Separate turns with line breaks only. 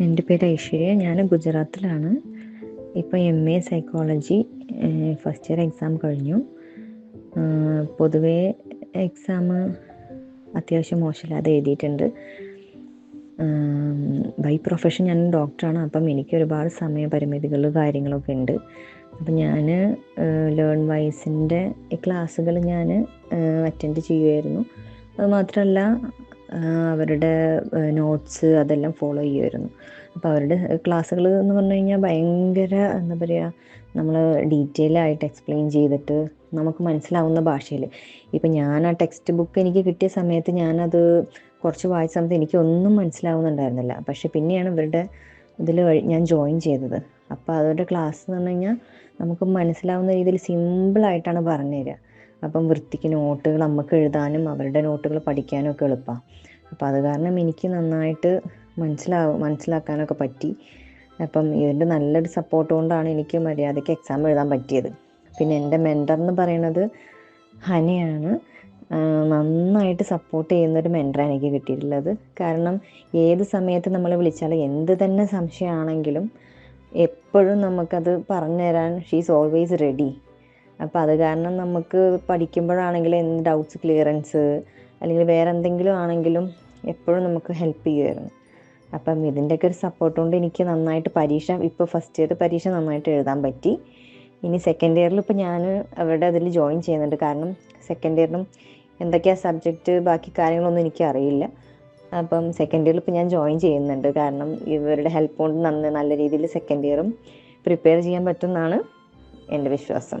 എന്റെ പേര് ഐശ്വര്യ. ഞാൻ ഗുജറാത്തിലാണ്. ഇപ്പോൾ M A psychology first year exam കഴിഞ്ഞു. പൊതുവേ എക്സാം അത്യാവശ്യം മോശമില്ലാതെ എഴുതിയിട്ടുണ്ട്. ബൈ പ്രൊഫഷൻ ഞാൻ ഡോക്ടറാണ് അപ്പം എനിക്ക് ഒരുപാട് സമയപരിമിതികൾ കാര്യങ്ങളൊക്കെ ഉണ്ട്. അപ്പം ഞാൻ ലേൺ വൈസിന്റെ ക്ലാസ്സുകൾ ഞാൻ അറ്റൻഡ് ചെയ്യുമായിരുന്നു അത് മാത്രമല്ല അവരുടെ നോട്ട്സ് അതെല്ലാം ഫോളോ ചെയ്യുമായിരുന്നു അപ്പോൾ അവരുടെ ക്ലാസ്സുകൾ എന്ന് പറഞ്ഞു കഴിഞ്ഞാൽ ഭയങ്കര എന്താ പറയുക നമ്മൾ ഡീറ്റെയിൽ ആയിട്ട് എക്സ്പ്ലെയിൻ ചെയ്തിട്ട് നമുക്ക് മനസ്സിലാവുന്ന ഭാഷയിൽ ഇപ്പം ഞാൻ ആ ടെക്സ്റ്റ് ബുക്ക് എനിക്ക് കിട്ടിയ സമയത്ത് ഞാനത് കുറച്ച് വായിച്ച സമയത്ത് എനിക്കൊന്നും മനസ്സിലാവുന്നുണ്ടായിരുന്നില്ല. പക്ഷെ പിന്നെയാണ് ഇവരുടെ ഇതിൽ ഞാൻ ജോയിൻ ചെയ്തത്. അപ്പോൾ അവരുടെ ക്ലാസ് എന്ന് പറഞ്ഞു കഴിഞ്ഞാൽ നമുക്ക് മനസ്സിലാവുന്ന രീതിയിൽ സിമ്പിളായിട്ടാണ് പറഞ്ഞു തരിക അപ്പം വൃത്തിക്ക് നോട്ടുകൾ നമുക്ക് എഴുതാനും അവരുടെ നോട്ടുകൾ പഠിക്കാനും ഒക്കെ എളുപ്പമാണ് അപ്പം അത് കാരണം എനിക്ക് നന്നായിട്ട് മനസ്സിലാവും മനസ്സിലാക്കാനൊക്കെ പറ്റി. അപ്പം ഇതിന്റെ നല്ലൊരു സപ്പോർട്ട് കൊണ്ടാണ് എനിക്ക് മര്യാദയ്ക്ക് എക്സാം എഴുതാൻ പറ്റിയത്. പിന്നെ എന്റെ മെന്റർ എന്ന് പറയുന്നത് ഹനയാണ്. നന്നായിട്ട് സപ്പോർട്ട് ചെയ്യുന്നൊരു മെന്ററാണ് എനിക്ക് കിട്ടിയിട്ടുള്ളത്. കാരണം ഏത് സമയത്ത് നമ്മൾ വിളിച്ചാൽ എന്ത് തന്നെ സംശയമാണെങ്കിലും എപ്പോഴും നമുക്കത് പറഞ്ഞു തരാൻ ഷീസ് ഓൾവേസ് റെഡി അപ്പോൾ അത് കാരണം നമുക്ക് പഠിക്കുമ്പോഴാണെങ്കിലും എന്ത് ഡൗട്ട്സ് ക്ലിയറൻസ് അല്ലെങ്കിൽ വേറെ എന്തെങ്കിലും ആണെങ്കിലും എപ്പോഴും നമുക്ക് ഹെൽപ്പ് ചെയ്യുമായിരുന്നു. അപ്പം ഇതിന്റെയൊക്കെ ഒരു സപ്പോർട്ട് കൊണ്ട് എനിക്ക് നന്നായിട്ട് പരീക്ഷ ഇപ്പോൾ ഫസ്റ്റ് ഇയർ പരീക്ഷ നന്നായിട്ട് എഴുതാൻ പറ്റി. ഇനി സെക്കൻഡ് ഇയറിൽ ഇപ്പോൾ ഞാൻ അവരുടെ അതിൽ ജോയിൻ ചെയ്യുന്നുണ്ട്. കാരണം സെക്കൻഡ് ഇയറിനും എന്തൊക്കെയാണ് സബ്ജക്റ്റ് ബാക്കി കാര്യങ്ങളൊന്നും എനിക്ക് അറിയില്ല. അപ്പം സെക്കൻഡ് ഇയറിൽ ഇപ്പോൾ ഞാൻ ജോയിൻ ചെയ്യുന്നുണ്ട്. കാരണം ഇവരുടെ ഹെൽപ്പ് കൊണ്ട് നന്ന് നല്ല രീതിയിൽ സെക്കൻഡ് ഇയറും പ്രിപ്പയർ ചെയ്യാൻ പറ്റുമെന്നാണ് എന്റെ വിശ്വാസം.